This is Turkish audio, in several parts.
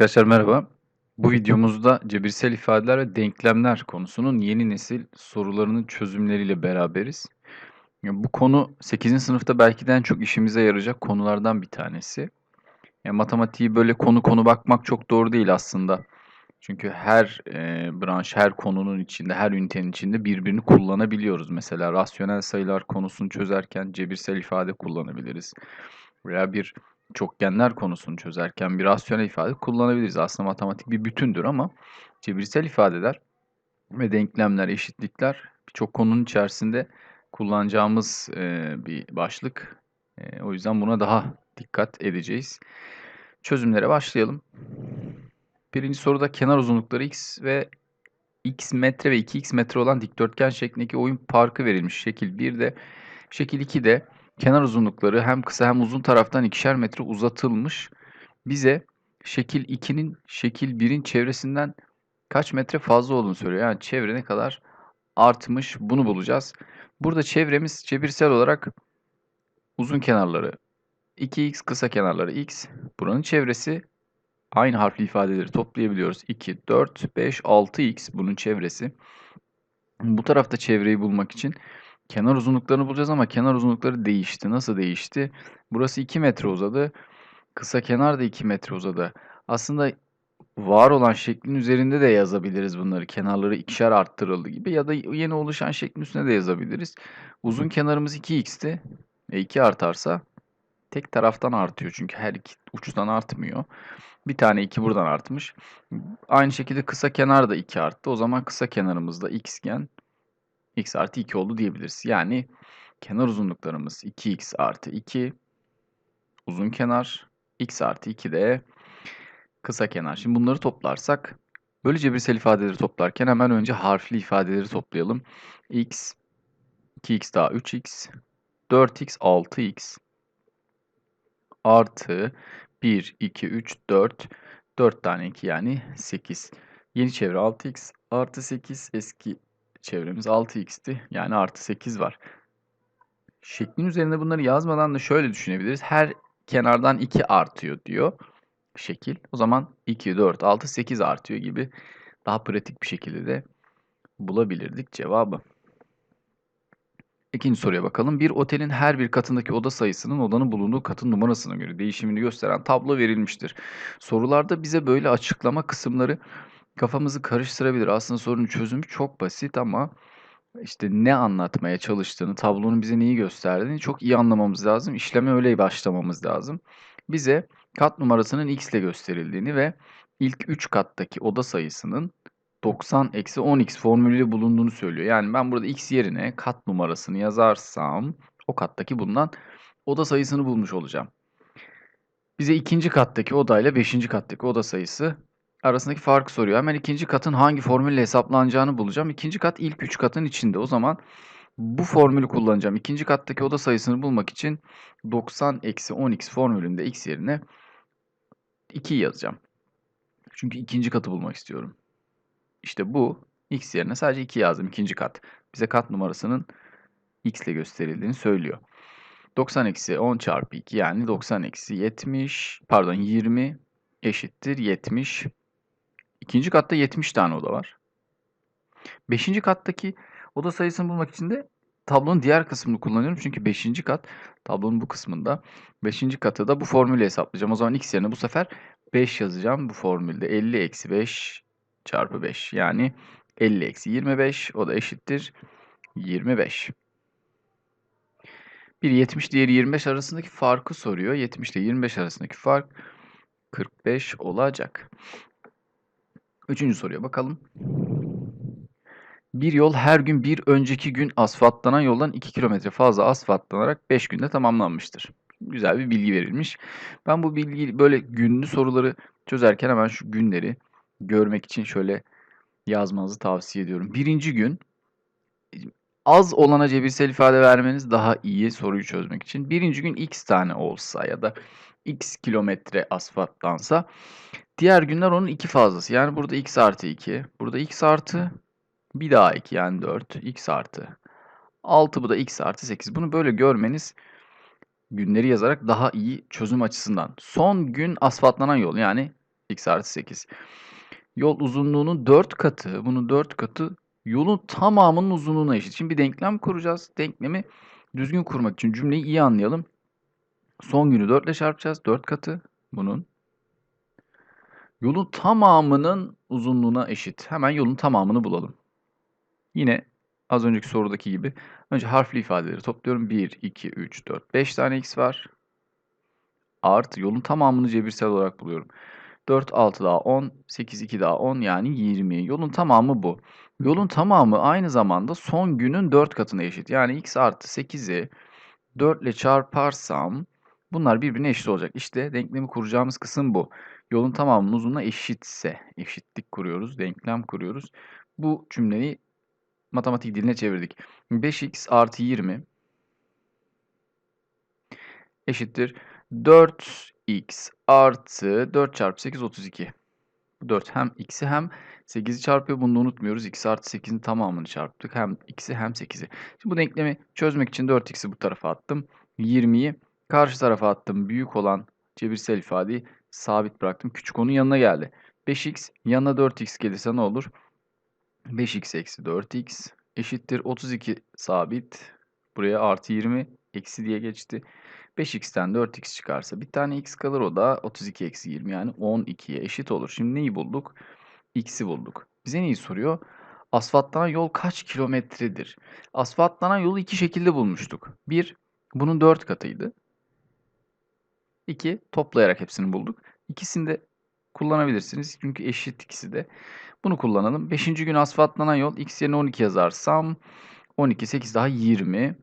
Arkadaşlar merhaba. Bu videomuzda cebirsel ifadeler ve denklemler konusunun yeni nesil sorularının çözümleriyle beraberiz. Bu konu 8. sınıfta belki de en çok işimize yarayacak konulardan bir tanesi. Ya matematiği böyle konu konu bakmak çok doğru değil aslında. Çünkü her e, branş, her konunun içinde, her ünitenin içinde birbirini kullanabiliyoruz. Mesela rasyonel sayılar konusunu çözerken cebirsel ifade kullanabiliriz. Veya bir çokgenler konusunu çözerken bir rasyonel ifade kullanabiliriz. Aslında matematik bir bütündür ama cebirsel ifadeler ve denklemler, eşitlikler birçok konunun içerisinde kullanacağımız e, bir başlık. E, o yüzden buna daha dikkat edeceğiz. Çözümlere başlayalım. Birinci soruda kenar uzunlukları x ve x metre ve 2x metre olan dikdörtgen şeklindeki oyun parkı verilmiş. Şekil 1'de. Şekil 2'de kenar uzunlukları hem kısa hem uzun taraftan ikişer metre uzatılmış. Bize şekil 2'nin şekil 1'in çevresinden kaç metre fazla olduğunu söylüyor. Yani çevre ne kadar artmış bunu bulacağız. Burada çevremiz cebirsel olarak uzun kenarları 2x kısa kenarları x. Buranın çevresi aynı harfli ifadeleri toplayabiliyoruz. 2, 4, 5, 6x bunun çevresi. Bu tarafta çevreyi bulmak için kenar uzunluklarını bulacağız ama kenar uzunlukları değişti. Nasıl değişti? Burası 2 metre uzadı. Kısa kenar da 2 metre uzadı. Aslında var olan şeklin üzerinde de yazabiliriz bunları. Kenarları ikişer arttırıldı gibi ya da yeni oluşan şeklin üstüne de yazabiliriz. Uzun kenarımız 2x'ti. E 2 artarsa tek taraftan artıyor çünkü her iki uçtan artmıyor. Bir tane 2 buradan artmış. Aynı şekilde kısa kenar da 2 arttı. O zaman kısa kenarımız da x iken x artı 2 oldu diyebiliriz. Yani kenar uzunluklarımız 2x artı 2 uzun kenar x artı 2 de kısa kenar. Şimdi bunları toplarsak böyle cebirsel ifadeleri toplarken hemen önce harfli ifadeleri toplayalım. x 2x daha 3x 4x 6x artı 1, 2, 3, 4 4 tane 2 yani 8. Yeni çevre 6x artı 8 eski çevremiz 6x'ti. Yani artı 8 var. Şeklin üzerinde bunları yazmadan da şöyle düşünebiliriz. Her kenardan 2 artıyor diyor şekil. O zaman 2, 4, 6, 8 artıyor gibi daha pratik bir şekilde de bulabilirdik cevabı. İkinci soruya bakalım. Bir otelin her bir katındaki oda sayısının odanın bulunduğu katın numarasına göre değişimini gösteren tablo verilmiştir. Sorularda bize böyle açıklama kısımları kafamızı karıştırabilir. Aslında sorunun çözümü çok basit ama işte ne anlatmaya çalıştığını, tablonun bize neyi gösterdiğini çok iyi anlamamız lazım. İşleme öyle başlamamız lazım. Bize kat numarasının x ile gösterildiğini ve ilk 3 kattaki oda sayısının 90 eksi 10x formülüyle bulunduğunu söylüyor. Yani ben burada x yerine kat numarasını yazarsam o kattaki bundan oda sayısını bulmuş olacağım. Bize ikinci kattaki oda ile beşinci kattaki oda sayısı arasındaki farkı soruyor. Hemen ikinci katın hangi formülle hesaplanacağını bulacağım. İkinci kat ilk üç katın içinde. O zaman bu formülü kullanacağım. İkinci kattaki oda sayısını bulmak için 90 eksi 10x formülünde x yerine 2 yazacağım. Çünkü ikinci katı bulmak istiyorum. İşte bu x yerine sadece 2 yazdım ikinci kat. Bize kat numarasının x ile gösterildiğini söylüyor. 90 eksi 10 çarpı 2 yani 90 eksi 70 pardon 20 eşittir 70. İkinci katta 70 tane oda var. Beşinci kattaki oda sayısını bulmak için de tablonun diğer kısmını kullanıyorum. Çünkü beşinci kat tablonun bu kısmında. Beşinci katı da bu formülle hesaplayacağım. O zaman x yerine bu sefer 5 yazacağım bu formülde. 50 eksi 5 çarpı 5. Yani 50 eksi 25 o da eşittir 25. Bir 70 diğeri 25 arasındaki farkı soruyor. 70 ile 25 arasındaki fark 45 olacak. Üçüncü soruya bakalım. Bir yol her gün bir önceki gün asfaltlanan yoldan 2 kilometre fazla asfaltlanarak 5 günde tamamlanmıştır. Güzel bir bilgi verilmiş. Ben bu bilgi böyle günlü soruları çözerken hemen şu günleri görmek için şöyle yazmanızı tavsiye ediyorum. Birinci gün az olana cebirsel ifade vermeniz daha iyi soruyu çözmek için. Birinci gün x tane olsa ya da x kilometre asfaltlansa diğer günler onun iki fazlası. Yani burada x artı 2, burada x artı bir daha 2 yani 4, x artı 6 bu da x artı 8. Bunu böyle görmeniz günleri yazarak daha iyi çözüm açısından. Son gün asfaltlanan yol yani x artı 8. Yol uzunluğunun 4 katı, bunun 4 katı yolun tamamının uzunluğuna eşit. Şimdi bir denklem kuracağız. Denklemi düzgün kurmak için cümleyi iyi anlayalım. Son günü 4 ile çarpacağız. 4 katı bunun. Yolun tamamının uzunluğuna eşit. Hemen yolun tamamını bulalım. Yine az önceki sorudaki gibi önce harfli ifadeleri topluyorum. 1, 2, 3, 4, 5 tane x var. Artı yolun tamamını cebirsel olarak buluyorum. 4, 6 daha 10, 8, 2 daha 10 yani 20. Yolun tamamı bu. Yolun tamamı aynı zamanda son günün 4 katına eşit. Yani x artı 8'i 4 ile çarparsam bunlar birbirine eşit olacak. İşte denklemi kuracağımız kısım bu. Yolun tamamının uzunluğuna eşitse eşitlik kuruyoruz, denklem kuruyoruz. Bu cümleyi matematik diline çevirdik. 5x artı 20 eşittir 4x artı 4 çarpı 8 32. 4 hem x'i hem 8'i çarpıyor. Bunu da unutmuyoruz. x artı 8'in tamamını çarptık. Hem x'i hem 8'i. Şimdi bu denklemi çözmek için 4x'i bu tarafa attım. 20'yi karşı tarafa attım. Büyük olan cebirsel ifadeyi sabit bıraktım. Küçük onun yanına geldi. 5x yanına 4x gelirse ne olur? 5x eksi 4x eşittir 32 sabit. Buraya artı 20 eksi diye geçti. 5x'ten 4x çıkarsa bir tane x kalır o da 32 eksi 20 yani 12'ye eşit olur. Şimdi neyi bulduk? X'i bulduk. Bize neyi soruyor? Asfaltlanan yol kaç kilometredir? Asfaltlanan yolu iki şekilde bulmuştuk. Bir, bunun 4 katıydı. İki, toplayarak hepsini bulduk. İkisini de kullanabilirsiniz. Çünkü eşit ikisi de. Bunu kullanalım. Beşinci gün asfaltlanan yol x yerine 12 yazarsam 12, 8 daha 20.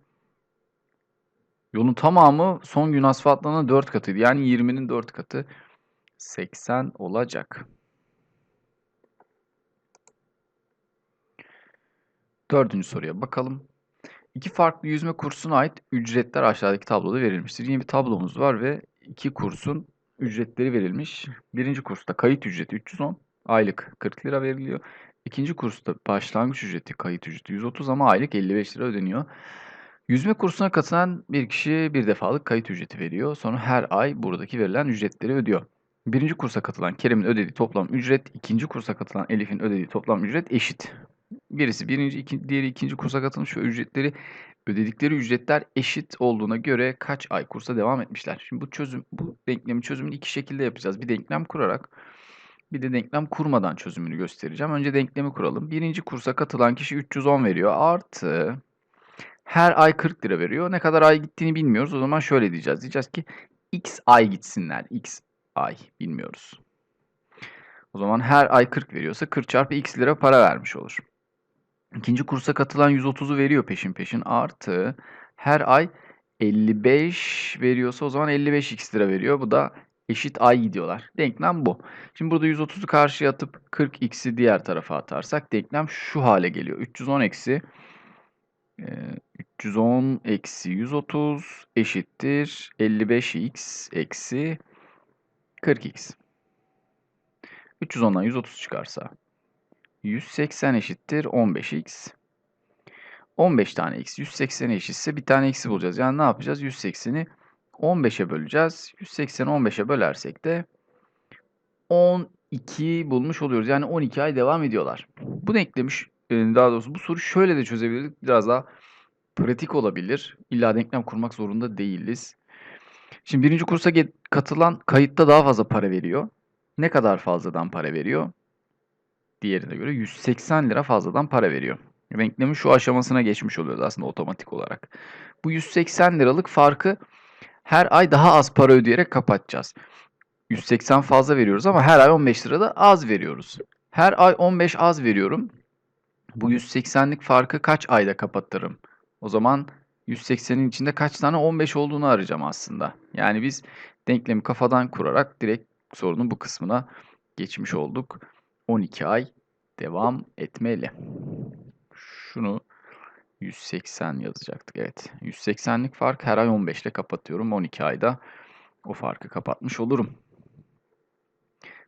Yolun tamamı son gün asfaltlanan 4 katıydı. Yani 20'nin 4 katı 80 olacak. Dördüncü soruya bakalım. İki farklı yüzme kursuna ait ücretler aşağıdaki tabloda verilmiştir. Yine bir tablomuz var ve iki kursun ücretleri verilmiş. Birinci kursta kayıt ücreti 310, aylık 40 lira veriliyor. İkinci kursta başlangıç ücreti kayıt ücreti 130 ama aylık 55 lira ödeniyor. Yüzme kursuna katılan bir kişi bir defalık kayıt ücreti veriyor. Sonra her ay buradaki verilen ücretleri ödüyor. Birinci kursa katılan Kerem'in ödediği toplam ücret, ikinci kursa katılan Elif'in ödediği toplam ücret eşit. Birisi birinci, iki, diğeri ikinci kursa katılmış ve ücretleri ödedikleri ücretler eşit olduğuna göre kaç ay kursa devam etmişler. Şimdi bu çözüm, bu denklemin çözümünü iki şekilde yapacağız. Bir denklem kurarak, bir de denklem kurmadan çözümünü göstereceğim. Önce denklemi kuralım. Birinci kursa katılan kişi 310 veriyor. Artı her ay 40 lira veriyor. Ne kadar ay gittiğini bilmiyoruz. O zaman şöyle diyeceğiz. Diyeceğiz ki x ay gitsinler. x ay bilmiyoruz. O zaman her ay 40 veriyorsa 40 çarpı x lira para vermiş olur. İkinci kursa katılan 130'u veriyor peşin peşin. Artı her ay 55 veriyorsa o zaman 55 x lira veriyor. Bu da eşit ay gidiyorlar. Denklem bu. Şimdi burada 130'u karşıya atıp 40 x'i diğer tarafa atarsak denklem şu hale geliyor. 310 eksi 310 eksi 130 eşittir 55x eksi 40x. 310'dan 130 çıkarsa 180 eşittir 15x. 15 tane x 180 eşitse bir tane x'i bulacağız. Yani ne yapacağız? 180'i 15'e böleceğiz. 180'i 15'e bölersek de 12 bulmuş oluyoruz. Yani 12 ay devam ediyorlar. Bu denklemiş daha doğrusu bu soru şöyle de çözebilirdik. Biraz daha pratik olabilir. İlla denklem kurmak zorunda değiliz. Şimdi birinci kursa katılan kayıtta daha fazla para veriyor. Ne kadar fazladan para veriyor? Diğerine göre 180 lira fazladan para veriyor. Denklemin şu aşamasına geçmiş oluyoruz aslında otomatik olarak. Bu 180 liralık farkı her ay daha az para ödeyerek kapatacağız. 180 fazla veriyoruz ama her ay 15 lira da az veriyoruz. Her ay 15 az veriyorum. Bu 180'lik farkı kaç ayda kapatırım? O zaman 180'in içinde kaç tane 15 olduğunu arayacağım aslında. Yani biz denklemi kafadan kurarak direkt sorunun bu kısmına geçmiş olduk. 12 ay devam etmeli. Şunu 180 yazacaktık. Evet. 180'lik fark her ay 15 ile kapatıyorum. 12 ayda o farkı kapatmış olurum.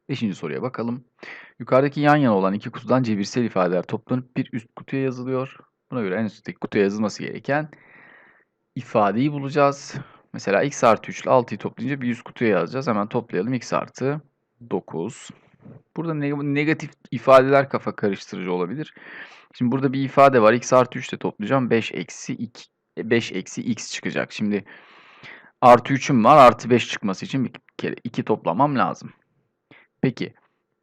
Beşinci soruya bakalım. Yukarıdaki yan yana olan iki kutudan cebirsel ifadeler toplanıp bir üst kutuya yazılıyor. Buna göre en üstteki kutuya yazılması gereken ifadeyi bulacağız. Mesela x artı 3 ile 6'yı toplayınca bir üst kutuya yazacağız. Hemen toplayalım. x artı 9. Burada neg- negatif ifadeler kafa karıştırıcı olabilir. Şimdi burada bir ifade var. x artı 3 ile toplayacağım. 5 eksi 2. 5 eksi x çıkacak. Şimdi artı 3'üm var. Artı 5 çıkması için bir kere 2 toplamam lazım. Peki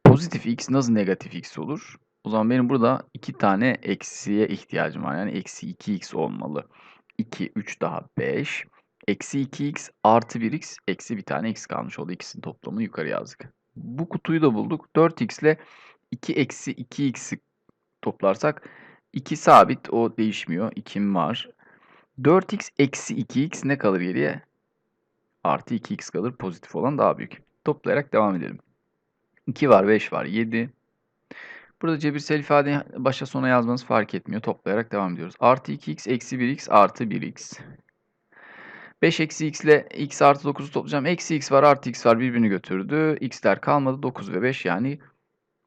pozitif x nasıl negatif x olur? O zaman benim burada 2 tane eksiye ihtiyacım var. Yani eksi 2x olmalı. 2, 3 daha 5. Eksi 2x artı 1x eksi bir tane x kalmış oldu. İkisinin toplamını yukarı yazdık. Bu kutuyu da bulduk. 4x ile 2 eksi 2x'i toplarsak 2 sabit o değişmiyor. 2'm var. 4x eksi 2x ne kalır geriye? Artı 2x kalır. Pozitif olan daha büyük. Toplayarak devam edelim. 2 var 5 var 7. Burada cebirsel ifadeyi başa sona yazmanız fark etmiyor. Toplayarak devam ediyoruz. Artı 2x eksi 1x artı 1x. 5 eksi x ile x artı 9'u toplayacağım. Eksi x var artı x var birbirini götürdü. x'ler kalmadı 9 ve 5 yani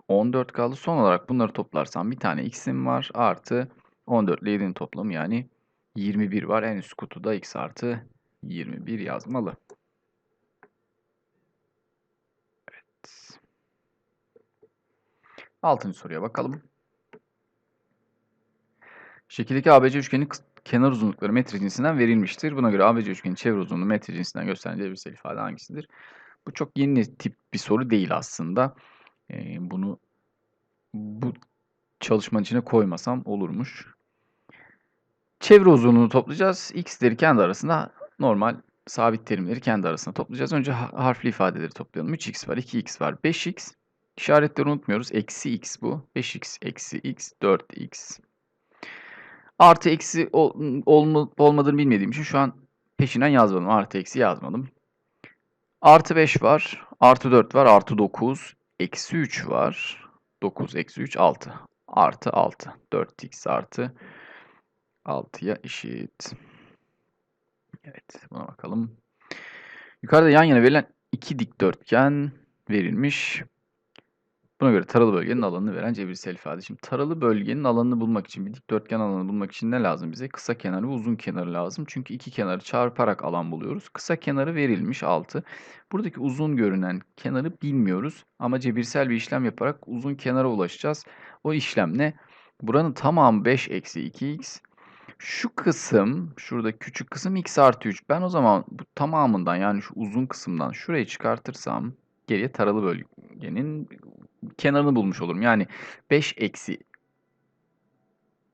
14 kaldı. Son olarak bunları toplarsam bir tane x'im var. Artı 14 ile 7'nin toplamı yani 21 var. En üst kutuda x artı 21 yazmalı. Evet. Altıncı soruya bakalım. Şekildeki ABC üçgenin kenar uzunlukları metre cinsinden verilmiştir. Buna göre ABC üçgenin çevre uzunluğu metre cinsinden gösteren cebirsel ifade hangisidir? Bu çok yeni tip bir soru değil aslında. Ee, bunu bu çalışmanın içine koymasam olurmuş. Çevre uzunluğunu toplayacağız. X'leri kendi arasında normal sabit terimleri kendi arasında toplayacağız. Önce harfli ifadeleri toplayalım. 3x var, 2x var, 5x. İşaretleri unutmuyoruz. Eksi x bu. 5x eksi x, 4x. Artı eksi ol, olma, olmadığını bilmediğim için şu an peşinden yazmadım. Artı eksi yazmadım. Artı 5 var. Artı 4 var. Artı 9. Eksi 3 var. 9 eksi 3 6. Artı 6. 4x artı 6'ya eşit. Evet buna bakalım. Yukarıda yan yana verilen iki dikdörtgen verilmiş. Buna göre taralı bölgenin alanını veren cebirsel ifade. Şimdi taralı bölgenin alanını bulmak için, bir dikdörtgen alanını bulmak için ne lazım bize? Kısa kenarı ve uzun kenarı lazım. Çünkü iki kenarı çarparak alan buluyoruz. Kısa kenarı verilmiş 6. Buradaki uzun görünen kenarı bilmiyoruz. Ama cebirsel bir işlem yaparak uzun kenara ulaşacağız. O işlem ne? Buranın tamamı 5 eksi 2x. Şu kısım, şurada küçük kısım x artı 3. Ben o zaman bu tamamından yani şu uzun kısımdan şurayı çıkartırsam geriye taralı bölgenin kenarını bulmuş olurum. Yani 5 eksi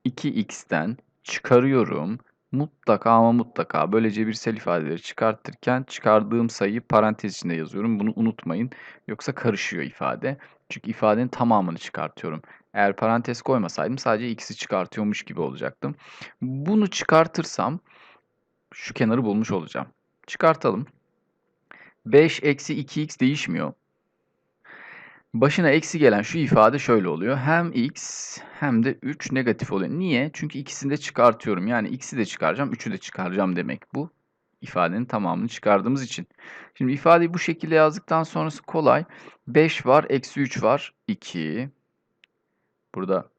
2x'ten çıkarıyorum. Mutlaka ama mutlaka böyle cebirsel ifadeleri çıkartırken çıkardığım sayıyı parantez içinde yazıyorum. Bunu unutmayın. Yoksa karışıyor ifade. Çünkü ifadenin tamamını çıkartıyorum. Eğer parantez koymasaydım sadece x'i çıkartıyormuş gibi olacaktım. Bunu çıkartırsam şu kenarı bulmuş olacağım. Çıkartalım. 5 eksi 2x değişmiyor. Başına eksi gelen şu ifade şöyle oluyor. Hem x hem de 3 negatif oluyor. Niye? Çünkü ikisini de çıkartıyorum. Yani x'i de çıkaracağım, 3'ü de çıkaracağım demek bu. ifadenin tamamını çıkardığımız için. Şimdi ifadeyi bu şekilde yazdıktan sonrası kolay. 5 var, eksi 3 var, 2. Burada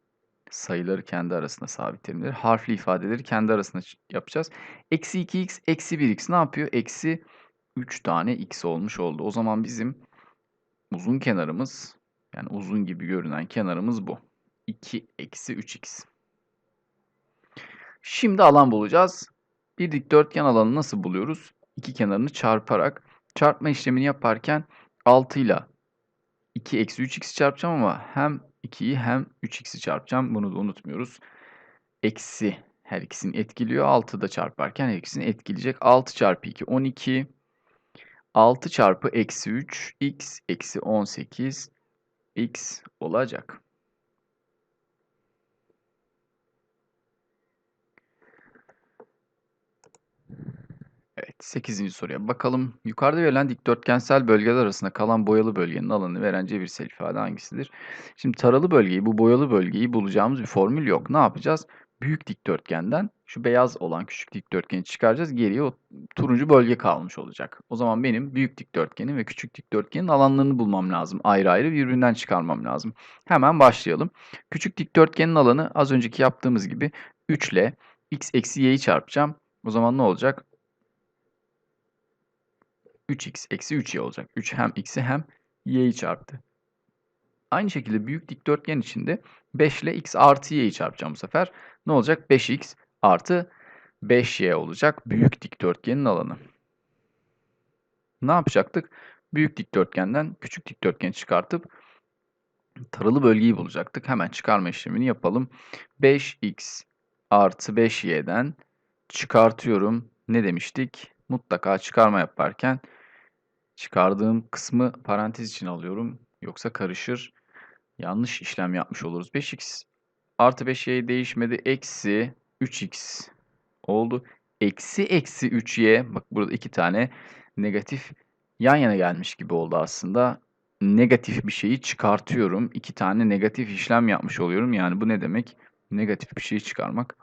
sayıları kendi arasında sabit terimleri, harfli ifadeleri kendi arasında yapacağız. Eksi 2x, eksi 1x ne yapıyor? Eksi 3 tane x olmuş oldu. O zaman bizim uzun kenarımız yani uzun gibi görünen kenarımız bu. 2 eksi 3x. Şimdi alan bulacağız. Bir dikdörtgen alanı nasıl buluyoruz? İki kenarını çarparak. Çarpma işlemini yaparken 6 ile 2 eksi 3x çarpacağım ama hem 2'yi hem 3x'i çarpacağım. Bunu da unutmuyoruz. Eksi her ikisini etkiliyor. 6 da çarparken her ikisini etkileyecek. 6 çarpı 2 12. 6 çarpı eksi 3 x eksi 18 x olacak. Evet 8. soruya bakalım. Yukarıda verilen dikdörtgensel bölgeler arasında kalan boyalı bölgenin alanını veren cebirsel ifade hangisidir? Şimdi taralı bölgeyi, bu boyalı bölgeyi bulacağımız bir formül yok. Ne yapacağız? büyük dikdörtgenden şu beyaz olan küçük dikdörtgeni çıkaracağız. Geriye o turuncu bölge kalmış olacak. O zaman benim büyük dikdörtgenin ve küçük dikdörtgenin alanlarını bulmam lazım. Ayrı ayrı birbirinden çıkarmam lazım. Hemen başlayalım. Küçük dikdörtgenin alanı az önceki yaptığımız gibi 3 ile x eksi y'yi çarpacağım. O zaman ne olacak? 3x eksi 3y olacak. 3 hem x'i hem y'yi çarptı. Aynı şekilde büyük dikdörtgen içinde 5 ile x artı y'yi çarpacağım bu sefer. Ne olacak? 5x artı 5y olacak büyük dikdörtgenin alanı. Ne yapacaktık? Büyük dikdörtgenden küçük dikdörtgeni çıkartıp taralı bölgeyi bulacaktık. Hemen çıkarma işlemini yapalım. 5x artı 5y'den çıkartıyorum. Ne demiştik? Mutlaka çıkarma yaparken çıkardığım kısmı parantez için alıyorum. Yoksa karışır. Yanlış işlem yapmış oluruz. 5x artı 5y değişmedi. Eksi 3x oldu. Eksi eksi 3y. Bak burada iki tane negatif yan yana gelmiş gibi oldu aslında. Negatif bir şeyi çıkartıyorum. İki tane negatif işlem yapmış oluyorum. Yani bu ne demek? Negatif bir şeyi çıkarmak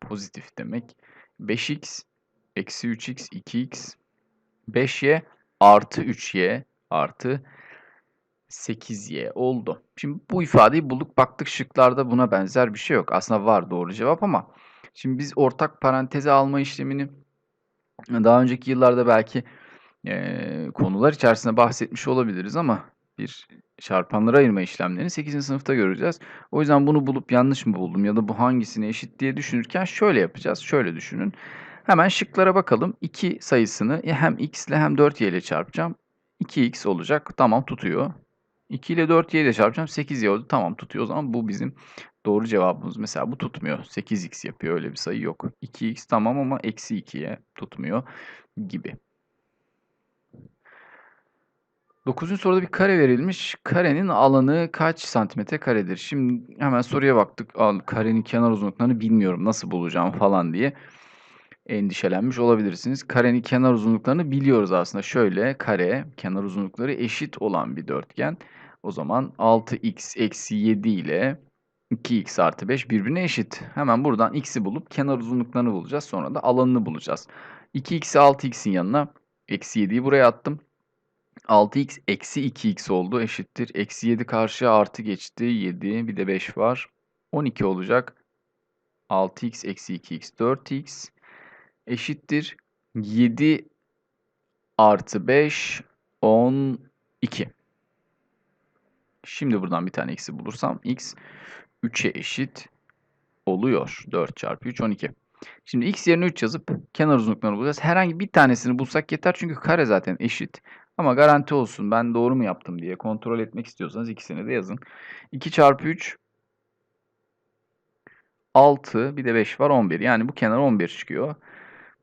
pozitif demek. 5x eksi 3x 2x 5y artı 3y artı 8y oldu. Şimdi bu ifadeyi bulduk baktık şıklarda buna benzer bir şey yok. Aslında var doğru cevap ama şimdi biz ortak paranteze alma işlemini daha önceki yıllarda belki e, konular içerisinde bahsetmiş olabiliriz ama bir çarpanlara ayırma işlemlerini 8. sınıfta göreceğiz. O yüzden bunu bulup yanlış mı buldum ya da bu hangisine eşit diye düşünürken şöyle yapacağız. Şöyle düşünün. Hemen şıklara bakalım. 2 sayısını hem x ile hem 4y ile çarpacağım. 2x olacak. Tamam tutuyor. 2 ile 4y ile çarpacağım. 8y oldu. Tamam tutuyor. O zaman bu bizim doğru cevabımız. Mesela bu tutmuyor. 8x yapıyor. Öyle bir sayı yok. 2x tamam ama eksi 2'ye tutmuyor gibi. 9. soruda bir kare verilmiş. Karenin alanı kaç santimetre karedir? Şimdi hemen soruya baktık. Karenin kenar uzunluklarını bilmiyorum nasıl bulacağım falan diye endişelenmiş olabilirsiniz. Karenin kenar uzunluklarını biliyoruz aslında. Şöyle kare kenar uzunlukları eşit olan bir dörtgen. O zaman 6x eksi 7 ile 2x artı 5 birbirine eşit. Hemen buradan x'i bulup kenar uzunluklarını bulacağız. Sonra da alanını bulacağız. 2x'i 6x'in yanına eksi 7'yi buraya attım. 6x eksi 2x oldu eşittir. Eksi 7 karşıya artı geçti. 7 bir de 5 var. 12 olacak. 6x eksi 2x 4x eşittir. 7 artı 5 12. Şimdi buradan bir tane x'i bulursam x 3'e eşit oluyor. 4 çarpı 3 12. Şimdi x yerine 3 yazıp kenar uzunluklarını bulacağız. Herhangi bir tanesini bulsak yeter çünkü kare zaten eşit. Ama garanti olsun ben doğru mu yaptım diye kontrol etmek istiyorsanız ikisini de yazın. 2 çarpı 3 6 bir de 5 var 11. Yani bu kenar 11 çıkıyor.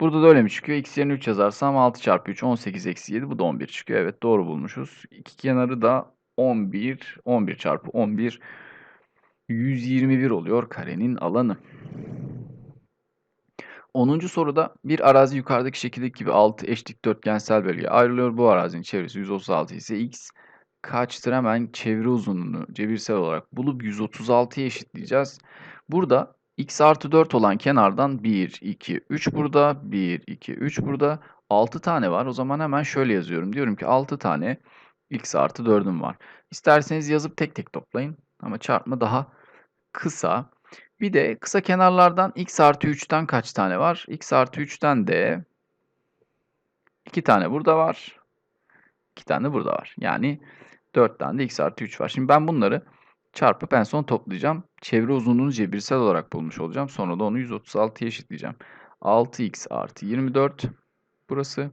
Burada da öyle mi çıkıyor? X yerine 3 yazarsam 6 çarpı 3 18 eksi 7 bu da 11 çıkıyor. Evet doğru bulmuşuz. İki kenarı da 11 11 çarpı 11 121 oluyor karenin alanı. 10. soruda bir arazi yukarıdaki şekildeki gibi 6 eş dikdörtgensel bölgeye ayrılıyor. Bu arazinin çevresi 136 ise x kaçtır? Hemen çevre uzunluğunu cebirsel olarak bulup 136'ya eşitleyeceğiz. Burada x artı 4 olan kenardan 1, 2, 3 burada, 1, 2, 3 burada. 6 tane var. O zaman hemen şöyle yazıyorum. Diyorum ki 6 tane x artı 4'üm var. İsterseniz yazıp tek tek toplayın. Ama çarpma daha kısa. Bir de kısa kenarlardan x artı 3'ten kaç tane var? x artı 3'ten de 2 tane burada var. 2 tane burada var. Yani 4 tane de x artı 3 var. Şimdi ben bunları çarpıp en son toplayacağım. Çevre uzunluğunu cebirsel olarak bulmuş olacağım. Sonra da onu 136'ya eşitleyeceğim. 6x artı 24 burası.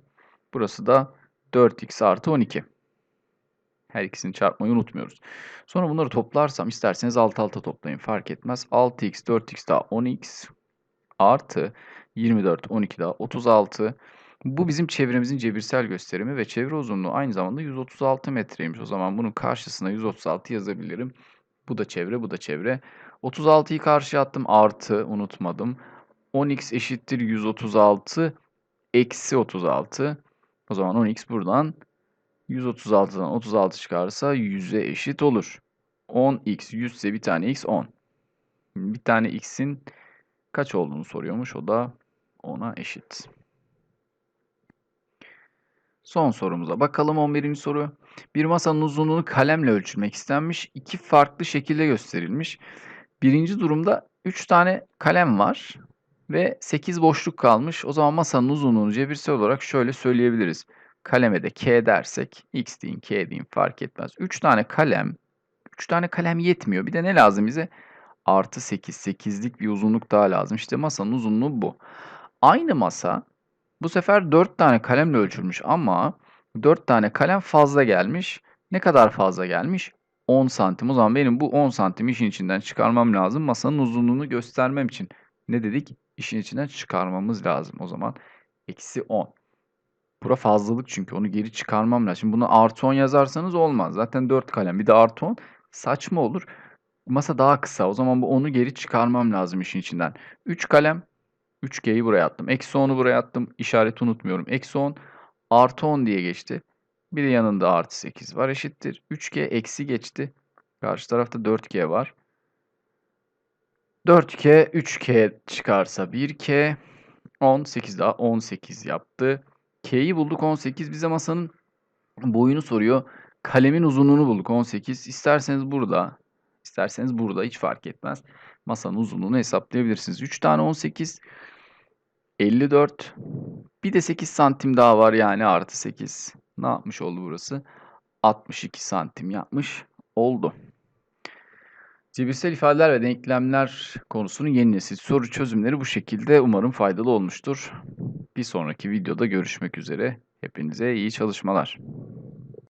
Burası da 4x artı 12. Her ikisini çarpmayı unutmuyoruz. Sonra bunları toplarsam isterseniz alt alta toplayın fark etmez. 6x 4x daha 10x artı 24 12 daha 36. Bu bizim çevremizin cebirsel gösterimi ve çevre uzunluğu aynı zamanda 136 metreymiş. O zaman bunun karşısına 136 yazabilirim. Bu da çevre, bu da çevre. 36'yı karşıya attım artı unutmadım. 10x eşittir 136 eksi 36. O zaman 10x buradan 136'dan 36 çıkarsa 100'e eşit olur. 10x 100 ise bir tane x 10. Bir tane x'in kaç olduğunu soruyormuş. O da 10'a eşit. Son sorumuza bakalım 11. soru. Bir masanın uzunluğunu kalemle ölçülmek istenmiş. İki farklı şekilde gösterilmiş. Birinci durumda 3 tane kalem var ve 8 boşluk kalmış. O zaman masanın uzunluğunu cebirsel olarak şöyle söyleyebiliriz. Kaleme de K dersek X deyin K deyin fark etmez. 3 tane kalem 3 tane kalem yetmiyor. Bir de ne lazım bize? Artı 8. 8'lik bir uzunluk daha lazım. İşte masanın uzunluğu bu. Aynı masa bu sefer 4 tane kalemle ölçülmüş ama 4 tane kalem fazla gelmiş. Ne kadar fazla gelmiş? 10 santim. O zaman benim bu 10 santim işin içinden çıkarmam lazım. Masanın uzunluğunu göstermem için. Ne dedik? İşin içinden çıkarmamız lazım. O zaman eksi 10. Bura fazlalık çünkü onu geri çıkarmam lazım. Şimdi bunu artı 10 yazarsanız olmaz. Zaten 4 kalem bir de artı 10 saçma olur. Masa daha kısa. O zaman bu 10'u geri çıkarmam lazım işin içinden. 3 kalem 3G'yi buraya attım. Eksi 10'u buraya attım. İşareti unutmuyorum. Eksi 10 artı 10 diye geçti. Bir de yanında artı 8 var eşittir. 3G eksi geçti. Karşı tarafta 4G var. 4K 3K çıkarsa 1K 18 daha 18 yaptı. K'yi bulduk 18. Bize masanın boyunu soruyor. Kalemin uzunluğunu bulduk 18. İsterseniz burada, isterseniz burada hiç fark etmez. Masanın uzunluğunu hesaplayabilirsiniz. 3 tane 18 54 bir de 8 santim daha var yani artı 8. Ne yapmış oldu burası? 62 santim yapmış oldu. Cebirsel ifadeler ve denklemler konusunun yeni nesil soru çözümleri bu şekilde umarım faydalı olmuştur. Bir sonraki videoda görüşmek üzere. Hepinize iyi çalışmalar.